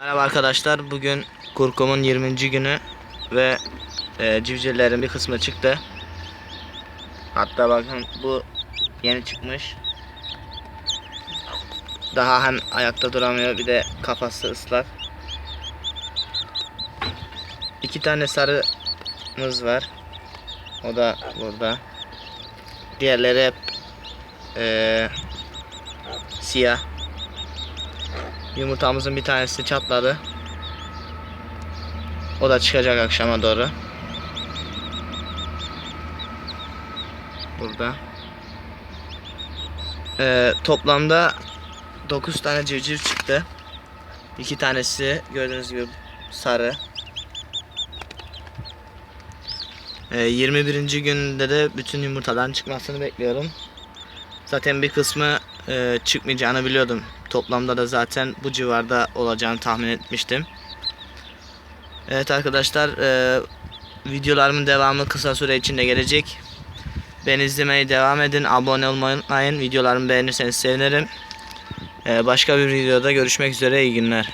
Merhaba arkadaşlar. Bugün kurkumun 20. günü ve e, civcivlerin bir kısmı çıktı. Hatta bakın bu yeni çıkmış. Daha hem ayakta duramıyor bir de kafası ıslak. İki tane sarımız var. O da burada. Diğerleri hep e, siyah. Yumurtamızın bir tanesi çatladı. O da çıkacak akşama doğru. Burada. Ee, toplamda 9 tane civciv çıktı. 2 tanesi gördüğünüz gibi sarı. Ee, 21. günde de bütün yumurtadan çıkmasını bekliyorum. Zaten bir kısmı e, çıkmayacağını biliyordum. Toplamda da zaten bu civarda olacağını tahmin etmiştim. Evet arkadaşlar e, videolarımın devamı kısa süre içinde gelecek. Beni izlemeye devam edin. Abone olmayı unutmayın. Videolarımı beğenirseniz sevinirim. E, başka bir videoda görüşmek üzere. İyi günler.